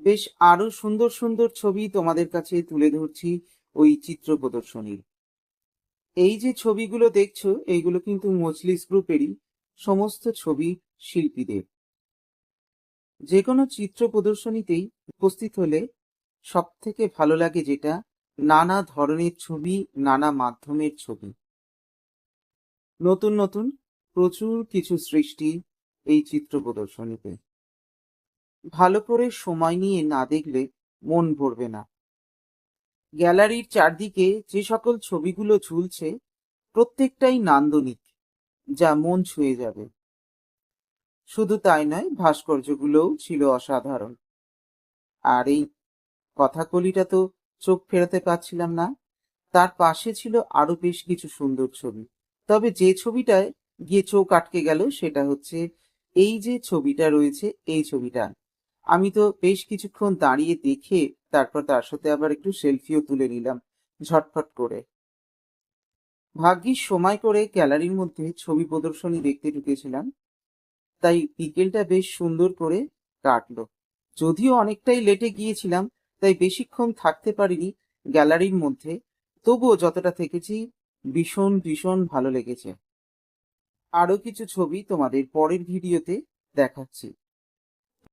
বেশ আরও সুন্দর সুন্দর ছবি তোমাদের কাছে তুলে ধরছি ওই চিত্র প্রদর্শনীর। এই যে ছবিগুলো দেখছ, এইগুলো কিন্তু মজলিস গ্রুপেরই সমস্ত ছবি শিল্পীদের। যে কোনো চিত্র প্রদর্শনীতেই উপস্থিত হলে সব থেকে ভালো লাগে যেটা, নানা ধরনের ছবি, নানা মাধ্যমের ছবি। নতুন নতুন প্রচুর কিছু সৃষ্টি এই চিত্র প্রদর্শনীতে। ভালো করে সময় নিয়ে না দেখলে মন ভরবে না। গ্যালারির চারদিকে যে সকল ছবিগুলো ঝুলছে, প্রত্যেকটাই নান্দনিক, যা মন ছুঁয়ে যাবে। শুধু তাই নয়, ভাস্কর্যগুলোও ছিল অসাধারণ। আর এই কথাকলিটা তো চোখ ফেরাতে পারছিলাম না। তার পাশে ছিল আরও বেশ কিছু সুন্দর ছবি। তবে যে ছবিটায় গিয়ে চোখ আটকে গেল, সেটা হচ্ছে এই যে ছবিটা রয়েছে, এই ছবিটা। আমি তো বেশ কিছুক্ষণ দাঁড়িয়ে দেখে তারপর তার সাথে আবার একটু সেলফিও তুলে নিলাম, ঝটফট করে। ভাগ্যিস সময় করে গ্যালারির মধ্যে ছবি প্রদর্শনী দেখতে ঢুকেছিলাম, তাই বিকেলটা বেশ সুন্দর করে কাটলো। যদিও অনেকটাই লেটে গিয়েছিলাম, তাই বেশিক্ষণ থাকতে পারিনি গ্যালারির মধ্যে, তবুও যতটা থেকেছি ভীষণ ভীষণ ভালো লেগেছে। আরও কিছু ছবি তোমাদের পরের ভিডিওতে দেখাচ্ছি।